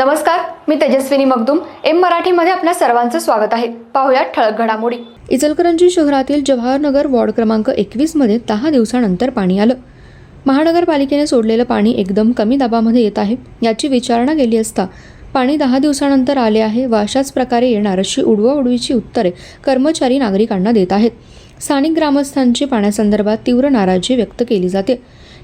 नमस्कार मी तेजस्विनी मगदुम. एम मराठीमध्ये आपल्या सर्वांचं स्वागत आहे. पाहुयात ठळक घडामोडी. इचलकरंजी शहरातील जवाहरनगर वॉर्ड क्रमांक एकवीसमध्ये दहा दिवसानंतर पाणी आलं. महानगरपालिकेने सोडलेलं पाणी एकदम कमी दाबामध्ये येत आहे याची विचारणा केली असता पाणी दहा दिवसानंतर आले आहे व अशाच प्रकारे येणार अशी उडवाउडवीची उत्तरे कर्मचारी नागरिकांना देत आहेत. स्थानिक ग्रामस्थांची पाण्यासंदर्भात तीव्र नाराजी व्यक्त केली जाते.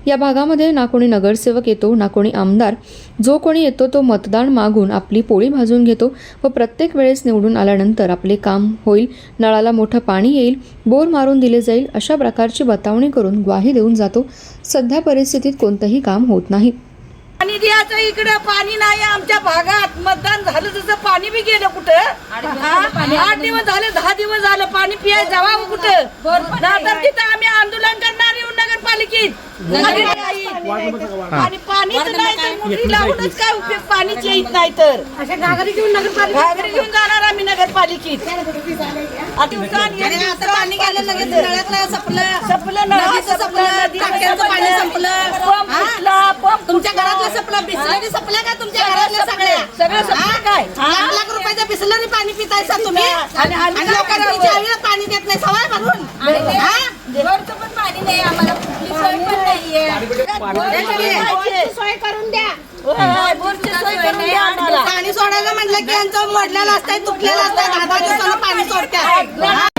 या भागामध्ये ना कोणी नगरसेवक येतो ना कोणी आमदार. जो कोणी येतो तो मतदान मागून आपली पोळी भाजून घेतो व प्रत्येक वेळेस निवडून आल्यानंतर आपले काम होईल नळाला मोठं पाणी येईल बोर मारून दिले जाईल अशा प्रकारची बतावणी करून ग्वाही देऊन जातो. सध्या परिस्थितीत कोणतंही काम होत नाही. पाणी द्यायचं इकडे पाणी नाही आमच्या भागात. मतदान झालं तसं पाणी बी गेलं कुठं? आठ दिवस झाले दहा दिवस झालं पाणी पियाय जावा कुठं? नाहीतर तिथं आम्ही आंदोलन करणार. येऊन नगरपालिकेत पाणी नाही. आणि पाणीच नाही तर मुली लावूनच काय? उपयोग? पाणीच येत नाही तर. घागरी घेऊन जाणार आम्ही नगरपालिकेत. आता पाणी गेलं लगेच नळातलं संपलं. संपलं नळाचं नळाचं संपलं संपलं, नदीचं टाक्यांचं पाणी संपलं. पंप हा? फुटला, पंप तुमच्या फुटला. घरातलं संपलं बिस्लरी संपल्या का तुमच्या घरातल्या सगळ्या? सगळं संपलं काय? लाख लाख रुपयाच्या बिस्लरी पाणी पितायचा तुम्ही? आणि- आणि आणि काय लोकांना करावं? पाणी देत नाही सवय भरून. हा? पाणी सोय सोडायला म्हटलं की यांचं मोडलेलं असतंय तुटलेलं असतंय दादा दिवसाला पाणी सोडत्या